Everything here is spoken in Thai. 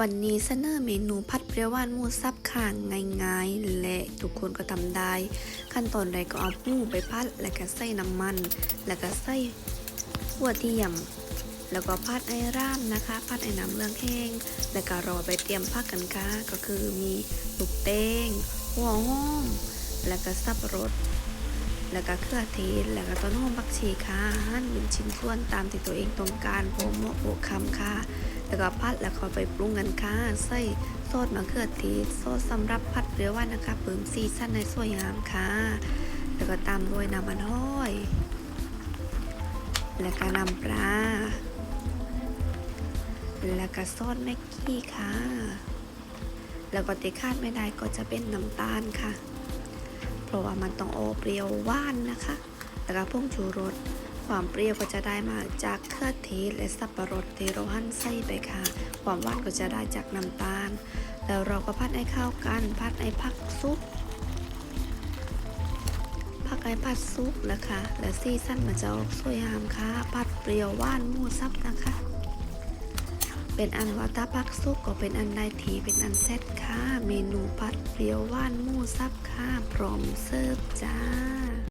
วันนี้เสนอเมนูผัดเปรี้ยวหวานหมูสับค่ะง่ายๆ และทุกคนก็ทำได้ ขั้นตอนแรกก็เอาหมูไปพัด แล้วก็ใส่น้ำมัน แล้วก็ใส่หัวเทียม แล้วก็พัดไอ้ร่ามนะคะพัดไอ้น้ำเลืองแห้ง แล้วก็รอไปเตรียมผักกันค่ะก็คือมีลูกเต้ง หัวหอม แล้วก็สับปะรดแล้วก็เครื่องเทศ แล้วก็ต้นหอมบักชีค่ะหั่นเป็นชิ้นส่วนตามที่ตัวเองต้องการโปะเหมาะโปะคำค่ะ แล้วก็พัดแล้วก็ไปปรุงกันค่ะใส่โซดมะเขือเทศโซดสำหรับผัดเรี้ยวหวานนะคะเพิ่มซีซั่นในสวยงามค่ะ แล้วก็ตามด้วยน้ำมันห้อย แล้วก็น้ำปลาแล้วก็ซอสแม็กกี้ค่ะ แล้วก็ติคาดไม่ได้ก็จะเป็นน้ำตาลค่ะ เพราะว่ามันต้องโอเปรี้ยวหว่านนะคะ แล้วก็ผงชูรส ความเปรี้ยวก็จะได้มาจากเครือเทศและสับปะรดที่เราหั่นใส่ไปค่ะ ความหวานก็จะได้จากน้ำตาล แล้วเราก็พัดให้เข้ากันพัดให้ผักซุปผักไอ้ผัดซุปนะคะ และซีซั่นมันจะออกสวยงามค่ะผัดเปรี้ยวหวานมูสับนะคะ เป็นอันว่าถ้าผักซุปก็เป็นอันได้ทีเป็นอันเซตค่ะ เมนูผัดเปรี้ยวหวานมูสับค่ะพร้อมเสิร์ฟจ้า